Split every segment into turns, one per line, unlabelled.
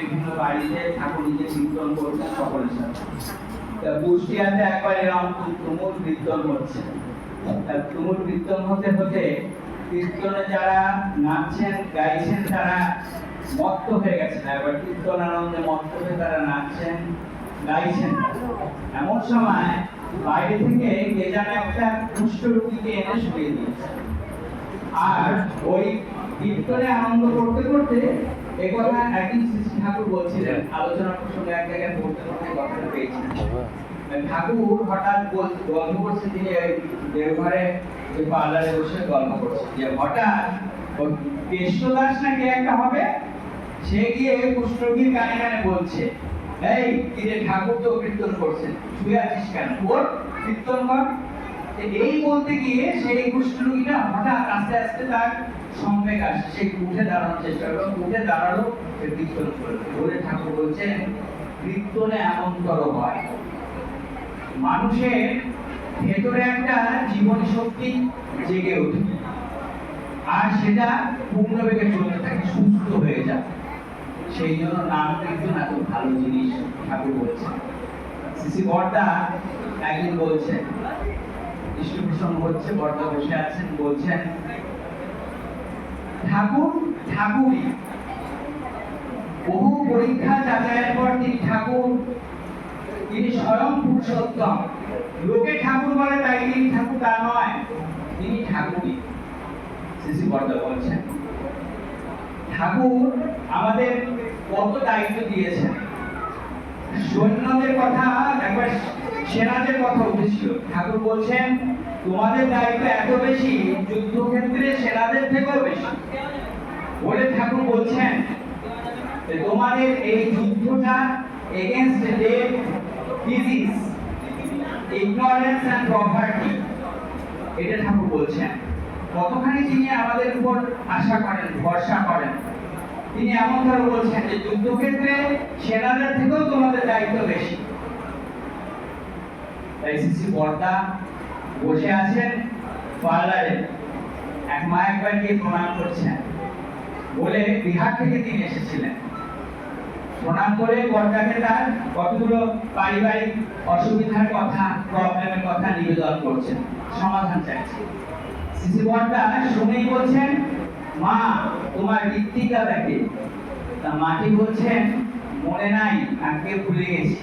বিভিন্ন বাড়িতে ঠাকুর কীর্তন করছেন সকলের সাথে। কুষ্টিয়াতে একবার এরকম তুমুল কীর্তন হচ্ছে। তুমুল কীর্তন হতে হতে কীর্তনে যারা নাচছেন, গাইছেন, তারা মত্ত হয়ে গেছেন। একবার কীর্তন আনন্দে মত্ত হয়ে তারা নাচছেন, গাইছেন। এমন সময় বাইরে থেকে কে যেন একটা কুষ্ঠ রোগীকে এনে শুয়ে দিয়েছে। আর ওই কীর্তনে আনন্দ করতে করতে এ কথা একদিন শ্রী ঠাকুর বলছিলেন আলোচনা প্রসঙ্গে এক জায়গায় পড়তে পড়তে কথাটা পেয়েছিলেন ঠাকুর হঠাৎ গল্প করছে তিনি দেওঘরে পার্লারে বসে গল্প করছে। যে হঠাৎ কৃষ্ণদাস নাকি একটা হবে? সে গিয়ে কুষ্ঠরোগীর কানে কানে বলছে এই রে ঠাকুর তো কীর্তন করছেন শুয়ে আছিস কেন? ওর কীর্তন কর। এই বলতে গিয়ে সেই কুষ্ঠরোগীটা হঠাৎ আস্তে আস্তে তার সম্বেগ আসে সে উঠে দাঁড়ানোর চেষ্টা করল, উঠে দাঁড়াল, সে কীর্তন করল বলে ঠাকুর বলছেন, কীর্তনে এমনতর হয়। মানুষের ভেতরে একটা জীবনী শক্তি জেগে ওঠে। আর সেটা পূর্ণ বেগে চলতে থাকে, সুস্থ হয়ে যায়। সেই জন্য নাম কীর্তন এত ভালো জিনিস, ঠাকুর বলছেন। শ্রী বর্দা একদিন বলছে কৃষ্ণভূষণ হচ্ছে, বর্দা বসে আছেন, বলছেন ঠাকুর, ঠাকুরই। বহু পরীক্ষা যাচাইয়ের পর তিনি ঠাকুর, তিনি স্বয়ং পুরুষোত্তম। লোকে ঠাকুর বলে, তাই তিনি ঠাকুর, তা নয়, তিনি ঠাকুরই। শ্রী বর্দা বলছেন, ঠাকুর আমাদের কত দায়িত্ব দিয়েছেন। সৈন্যদের কথা একবার সেনাদের কথা উঠেছিল। ঠাকুর বলছেন, তোমাদের দায়িত্ব এত বেশি, যুদ্ধক্ষেত্রে সেনাদের থেকেও বেশি। বলে ঠাকুর বলছেন তোমাদের এই যুদ্ধটা against death disease ignorance and property এটা ঠাকুর বলছেন। কতখানি তিনি আমাদের উপর আশা করেন, ভরসা করেন। তিনি এমন ভাবে বলছেন যে, যুদ্ধক্ষেত্রে সেনাদের থেকেও তোমাদের দায়িত্ব বেশি। তাই সিসি বর্দা বসে আছেন পার্লারে। এক মা একবার গিয়ে প্রণাম করছেন। বলে বিহার থেকে তিনি এসেছিলেন। প্রণাম করে বর্দাকে তার কতগুলো পারিবারিক অসুবিধার কথা প্রবলেমের কথা নিবেদন করছেন। সমাধান চাইছে সিসি বর্দা শুনেই বলছেন, মা, তোমার ঋত্বিকা দেখে তা মাটি বলছেন, মনে নাই, আজকে ভুলে গেছি।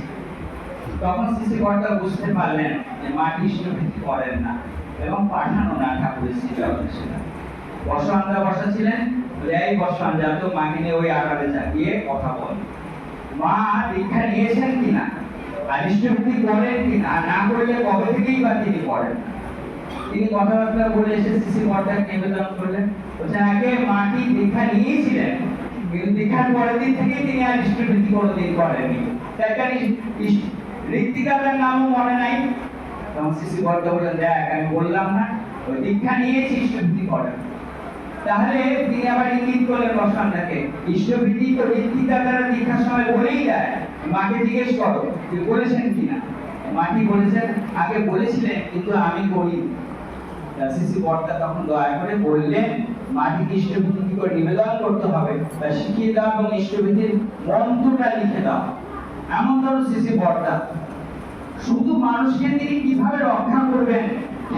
তখন বর্দা বুঝতে পারলেন যে মা কৃষ্ণভীতি করেন না এবং পাঠানো না ঠাকুরের শ্রী জগদীশ্বর বর্ষান্দা বসা ছিলেন? এই বর্ষান্দা তো মাকে নিয়ে ওই আড়ালে যা গিয়ে কথা বল। মা দীক্ষা নিয়েছেন কিনা? আর করেন কিনা? না করলে কবে থেকেই বা তিনি করেন? তিনি কথাবার্তা বলে এসে শিশি বর্দাকে নিবেদন করলেন। বলছেন, আগে মাটি দীক্ষা নিয়েছিলেন? কিন্তু দীক্ষার পরের দিন থেকেই তিনি আর ইষ্টভৃতি কোনোদিন করেননি। তাই নামও মনে নাই। তখন শিশি বললেন দেখ, আমি বললাম না, ওই দীক্ষা নিয়েছি ইষ্টভৃতি করেন তাহলে তিনি আবার ইঙ্গিত করলেন ইষ্টভৃতি তো দীক্ষার সময় বলেই দেয়। মাকে জিজ্ঞেস করো যে বলেছেন কিনা মাটি বলেছেন? আগে বলেছিলেন, কিন্তু আমি করি সিসি বর্তা তখন দয়া করে বললেন মাটিকে ইষ্টভীতি কি করে নিবেদন করতে হবে? তা শিখিয়ে দাও এবং ইষ্টভীতির মন্ত্রটা লিখে দাও। এমন ধরো সিসি বর্তা শুধু মানুষকে তিনি কীভাবে রক্ষা করবেন?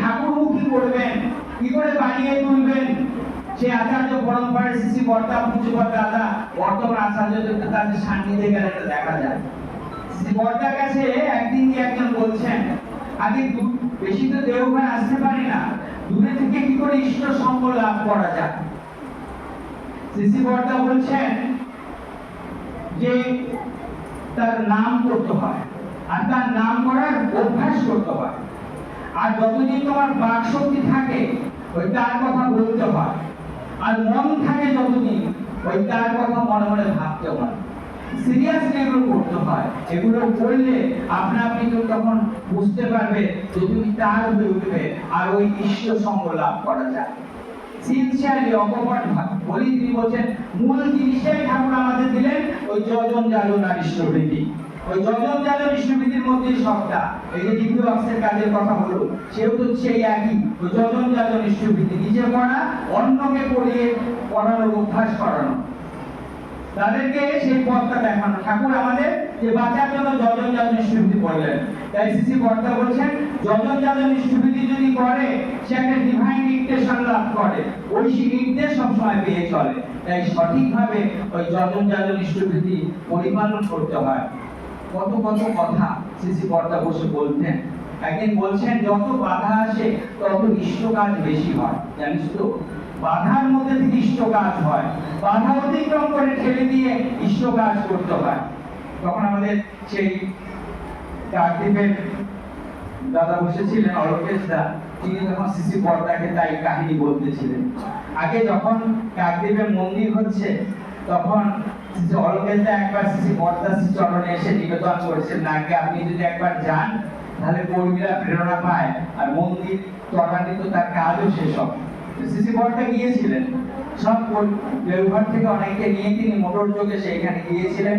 ঠাকুরমুখী করবেন কি করে বানিয়ে তুলবেন? সে আচার্য সিসি বর্তা দাদা, বর্তমান সান্নিধ্যে গেলে দেখা যায়। শ্রী বর্দার কাছে একদিন কি একজন বলছেন দূর- বেশি তো দেওঘর আসতে পারি না। দূরে থেকে কি করে ঈশ্বর সঙ্গ লাভ করা যায়? শ্রী বর্দা বলছেন যে তার নাম করতে হয়। আর তার নাম করার অভ্যাস করতে হয়। আর যতদিন তোমার বাক শক্তি থাকে ওই তার কথা বলতে হয়। আর মন থাকে যতদিন ওই তার কথা মনে মনে ভাবতে হয়। সিরিয়াসলি এগুলো করতে হয়, এগুলো করলে আপনা আপনি তো তখন বুঝতে পারবে যে তুমি তার হয়ে উঠবে আর ওই ঈশ্বর সঙ্গ লাভ করা যায়। সিনসিয়ারলি অকপট ভাবে বলি তিনি বলছেন, মূল জিনিসটাই ঠাকুর আমাদের দিলেন, ওই যজন যাজন আর ঈশ্বরবৃদ্ধি ওই যাজন ঈশ্বরবৃদ্ধির মধ্যেই সবটা, এই যে কাজের কথা হলো সেও তো সেই একই। ওই নিজে পড়া, অন্যকে পড়িয়ে পড়ানোর অভ্যাস করানো। তাদেরকে সেই পথটা দেখানো। ঠাকুর আমাদের যে বাঁচার জন্য নিষ্ঠুতি করলেন তাই সিসি বলছেন নিষ্ঠুতি যদি করে সে একটা ডিভাইন ডিকটেশন লাভ করে। সেই নির্দেশ সবসময় পেয়ে চলে। তাই সঠিকভাবে ওই যজন যাজন নিষ্ঠুতি পরিপালন করতে হয়। কত কত কথা সিসি কর্তা বসে বলতেন। একদিন বলছেন, যত বাধা আসে, তত ইষ্ট কাজ বেশি হয়। জানিস তো, বাধার মধ্যে থেকে ইষ্ট কাজ হয়। বাধা অতিক্রম করে ঠেলে দিয়ে ইষ্ট কাজ করতে হয়। তখন আমাদের সেই কাকদ্বীপের দাদা বসেছিলেন, অলোকেশ দা। তিনি তখন সিসি পর্দাকে তাই কাহিনী বলতেছিলেন। আগে যখন কাকদ্বীপের মন্দির হচ্ছে, তখন শ্রী অলোকেশ একবার শ্রী চরণে এসে নিবেদন করেছেন নাকি আপনি যদি একবার যান, তাহলে কর্মীরা প্রেরণা পায় আর মন্দির ত্বরান্বিত তার কাজও শেষ হবে। সিসি পর্দা গিয়েছিলেন। সব দেওঘর থেকে অনেককে নিয়ে তিনি মোটর যোগে সেইখানে গিয়েছিলেন।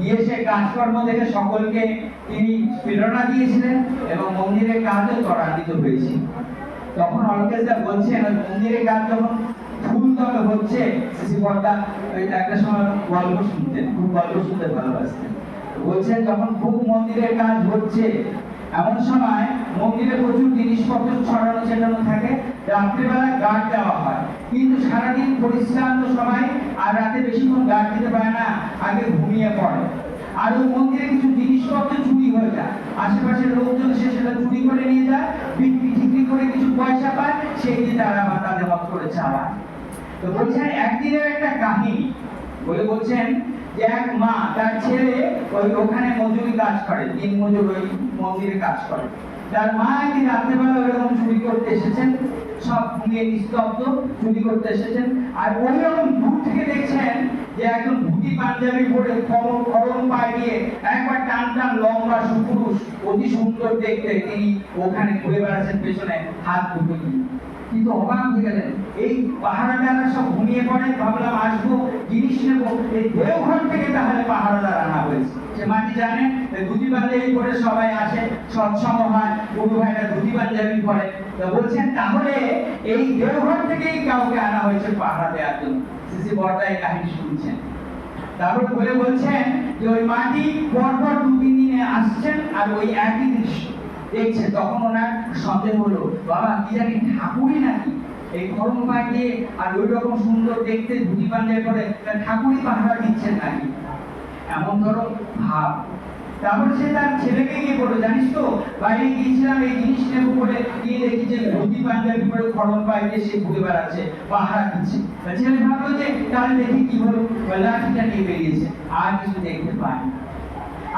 গিয়ে সে কাজকর্ম দেখে সকলকে তিনি প্রেরণা দিয়েছিলেন এবং মন্দিরের কাজও ত্বরান্বিত হয়েছিল। তখন অলকেশদা বলছেন মন্দিরের কাজ যখন তবে হচ্ছে সিসি পর্দা ওই একটা সময় গল্প শুনতেন, খুব গল্প শুনতে ভালোবাসতেন। বলছেন, যখন খুব মন্দিরের কাজ হচ্ছে, এমন সময় মন্দিরে প্রচুর জিনিসপত্র ছড়ানো, ছেটানো থাকে রাত্রিবেলা গার্ড দেওয়া হয়। কিন্তু সারাদিন পরিশ্রান্ত সবাই আর রাতে বেশিক্ষণ গার্ড দিতে পারে না, আগে ঘুমিয়ে পড়ে। আর ওই মন্দিরে কিছু জিনিসপত্র চুরি হয়ে যায়। আশেপাশের লোকজন সে সেটা চুরি করে নিয়ে যায় বিক্রি টিক্রি করে কিছু পয়সা পায়, সেই দিয়ে তারা তাদের মত করে চালায়। তো বলছেন একদিনের একটা কাহিনী। বলে বলছেন যে এক মা, তার ছেলে ওই ওখানে মজুরি কাজ করে দিন মজুর ওই মন্দিরে কাজ করে। তার মা একদিন রাত্রেবেলা ওরকম চুরি করতে এসেছেন, সব ঘুমিয়ে নিস্তব্ধ, চুরি করতে এসেছেন, আর ওই রকম দূর থেকে দেখছেন যে একজন ধুতি পাঞ্জাবি পরে কমর গরম পায়ে দিয়ে একবার টান টান লম্বা সুপুরুষ, অতি সুন্দর দেখতে, তিনি ওখানে ঘুরে বেড়াচ্ছেন, পেছনে হাত দুটো দিয়ে। কিন্তু অবাক হয়ে গেলেন। এই পাহারাদাররা সব ঘুমিয়ে পড়ে, ভাবলাম আসব, জিনিস নেব। এই দেওঘর থেকে তাহলে পাহারাদার আনা হয়েছে। সে মাটি জানে, এই ধুতি পাঞ্জাবি পরে সবাই আসে, সৎসঙ্গ হয় গুরু ভাইরা ধুতি পাঞ্জাবি পরে। তো বলছেন, তাহলে এই দেওঘর থেকেই কাউকে আনা হয়েছে পাহারা দেওয়ার জন্য। সিসি এই কাহিনী শুনছেন। তারপর বলে বলছেন যে, ওই মাটি পরপর দু তিন দিনে আসছেন আর ওই একই দৃশ্য। দেখছে, তখন ওনার সন্দেহ হলো, বাবা, কি জানি ঠাকুরই নাকি? এই গরম পায়ে আর ওই রকম সুন্দর দেখতে ধুতি পাঞ্জাবি পরে ঠাকুরই পাহারা দিচ্ছেন নাকি? এমন ধরো ভাব। তারপর সে তার ছেলেকে গিয়ে বলল, জানিস তো, বাইরে গিয়েছিলাম, এই জিনিস বলে গিয়ে দেখি যে ধুতি পাঞ্জাবি পরে গরম পায়ে সে ঘুরে বেড়াচ্ছে, পাহারা দিচ্ছে। ছেলে ভাবলো যে, তাহলে দেখি কি হলো? লাঠিটা নিয়ে বেরিয়েছে, আর কিছু দেখতে পায়নি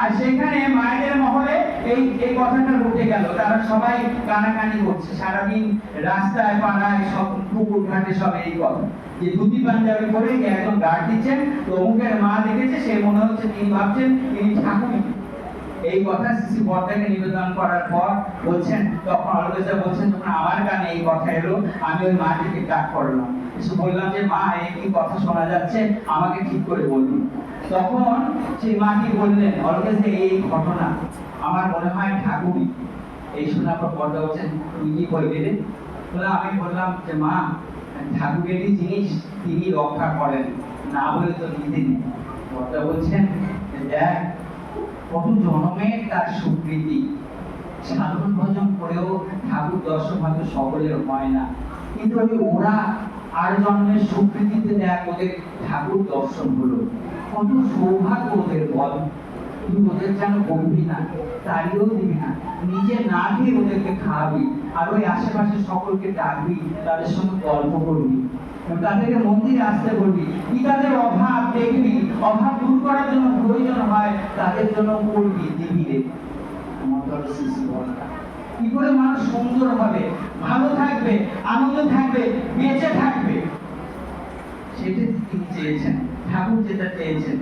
আর সেখানে মায়েদের মহলে এই এই কথাটা উঠে গেল। তারা সবাই কানাকানি করছে। সারাদিন রাস্তায়, পাড়ায়, সব পুকুর ঘাটে সব এই কথা। যে ধুতি পাঞ্জাবি পরে একজন গার্ড দিচ্ছেন তো অমুকের মা দেখেছে, সে মনে হচ্ছে তিনি ভাবছেন তিনি ঠাকুরই। এই কথা সিসি বর্দাকে নিবেদন করার পর বলছেন, তখন অলবেজা বলছেন যখন আমার কানে এই কথা এলো, আমি ওই মাটিকে ডাক করলাম। বললাম যে, মা এই কি কথা শোনা যাচ্ছে? আমাকে ঠিক করে বলুন। তখন সেই মাটি বললেন অলবেজ এই ঘটনা আমার মনে হয় ঠাকুরই। এই শোনার পর পর্দা বলছেন তুই কি বলবি রে? বলে, আমি বললাম যে, মা, ঠাকুরেরই জিনিস তিনি রক্ষা করেন, না বলে তো নেই পর্দা বলছেন, দেখ কত জনমের তার স্বীকৃতি সাধন ভজন করেও ঠাকুর দর্শন হয়তো সকলের হয় না। কিন্তু ওরা আর জন্মের স্বীকৃতিতে দেখ ওদের ঠাকুর দর্শন হলো। কত সৌভাগ্য ওদের বল। তুই ওদের যেন বলবি না তাড়িয়েও দিবি না। নিজে না খেয়ে ওদেরকে খাওয়াবি, আর ওই আশেপাশে সকলকে ডাকবি, তাদের সঙ্গে গল্প করবি। তাদেরকে মন্দিরে আসতে বলবি কি তাদের অভাব দেখবি? অভাব দূর করার জন্য প্রয়োজন হয়, তাদের জন্য করবি দিবি রে। আমার শিশু কি করে মানুষ সুন্দর হবে? ভালো থাকবে, আনন্দ থাকবে, বেঁচে থাকবে। সেটা তিনি চেয়েছেন? ঠাকুর যেটা চেয়েছেন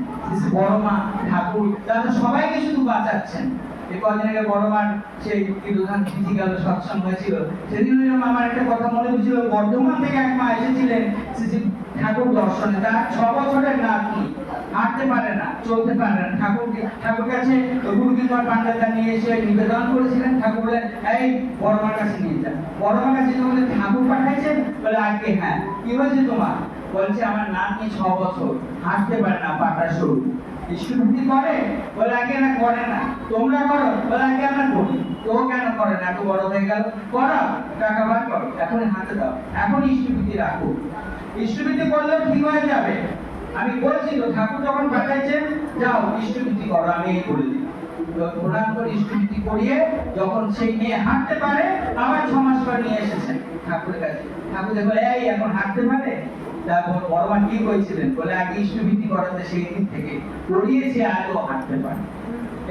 বড়মা ঠাকুর, তারা সবাইকে শুধু বাঁচাচ্ছেন। এই কদিন আগে বড় মার সেই কীর্তন চিঠি গেল, সৎসঙ্গ হয়েছিল সেদিন আমার একটা কথা মনে হয়েছিল বর্ধমান থেকে এক মা এসেছিলেন ঠাকুর দর্শনে। তার ছ বছরের নাতনি হাঁটতে পারে না, চলতে পারে না। ঠাকুরকে ঠাকুর কাছে গুরু কিংবা পান্ডাটা নিয়ে এসে নিবেদন করেছিলেন। ঠাকুর বলেন এই বড়মার কাছে নিয়ে যান বড়মার কাছে বলে ঠাকুর পাঠাইছেন? বলে, আজকে হ্যাঁ। কি হয়েছে তোমার? বলছে, আমার নাতনি ছ বছর হাঁটতে পারে না, পাটা সরু। ইষ্টভৃতি করে? বলে, আগে না, করে না। তোমরা করো। বলে, আগে আমরা করি। তো কেন করে না? এত বড় হয়ে গেল? করো, টাকা বার করো। এখন হাতে দাও। এখন ইষ্টভৃতি রাখো। ইষ্টভৃতি করলেও ঠিক হয়ে যাবে। আমি বলছি তো, ঠাকুর যখন পাঠাইছেন, যাও ইষ্টভৃতি করো, আমি এই করে দিই প্রণাম করে ইষ্টভৃতি করিয়ে যখন সেই মেয়ে হাঁটতে পারে, আবার ছ মাস পর নিয়ে এসেছেন ঠাকুরের কাছে। ঠাকুর দেখো এই, এখন হাঁটতে পারে? তারপর বড়মা কি করেছিলেন বলে, আগে ইষ্টভৃতি করাতে সেই দিন থেকে আজও হাঁটতে পারে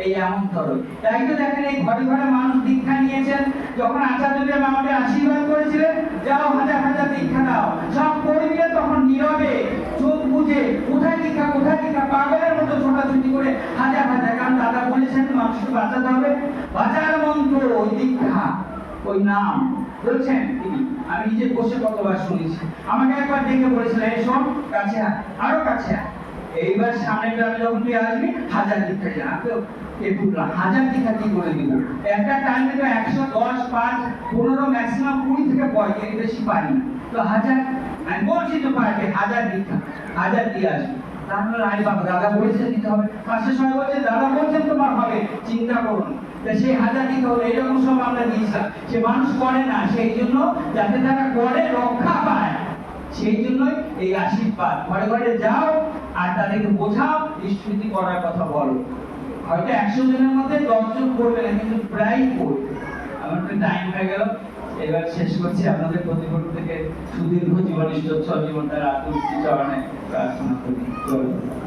এই এমন ধরো তাই তো দেখেন, এই ঘরে ঘরে মানুষ দীক্ষা নিয়েছেন। যখন আচার্যদেব আমাদের আশীর্বাদ করেছিলেন, যাও, হাজার হাজার দীক্ষা দাও। সব কর্মীরা তখন নীরবে বুঝে, কোথায় দীক্ষা কোথায় দীক্ষা পাগলের মতো ছোটাছুটি করে হাজার হাজার কারণ দাদা বলেছেন, মানুষকে বাঁচাতে হবে। বাঁচার মন্ত্র, ওই দীক্ষা, ওই নাম, বলছেন তিনি। আমি নিজে বসে কতবার শুনেছি। আমাকে একবার দেখে বলেছিলেন, এই শোন, কাছে আরও কাছে এইবার সামনে গ্রামে যখন তুই আসবি, হাজার দীক্ষা যা হাজার দীক্ষা কি করে দিব একটা টাইমে তো একশো দশ, পাঁচ, পনেরো ম্যাক্সিমাম কুড়ি থেকে পঁয়ত্রিশ বেশি পারি তো হাজার আমি বলছি তো পারবে হাজার দীক্ষা হাজার দিয়ে আসবি। তারপরে বলেছেন দিতে হবে। পাশে সবাই বলছে, দাদা বলছেন তোমার হবে, চিন্তা করুন সেই হাজার দিতে হবে এরকম সব আমরা দিয়েছিলাম। সে মানুষ করে না, সেই জন্য যাতে তারা করে, রক্ষা পায়। সেই জন্যই এই আশীর্বাদ। ঘরে ঘরে যাও আর তাদেরকে বোঝাও স্মৃতি করার কথা বলো। হয়তো একশো জনের মধ্যে দশজন করবে না, কিন্তু প্রায় করবে। আমার টাইম হয়ে গেল। এবার শেষ করছি আপনাদের প্রতিপক্ষ থেকে সুদীর্ঘ জীবনিষ্ঠ জীবন তারা চরণে প্রার্থনা করি।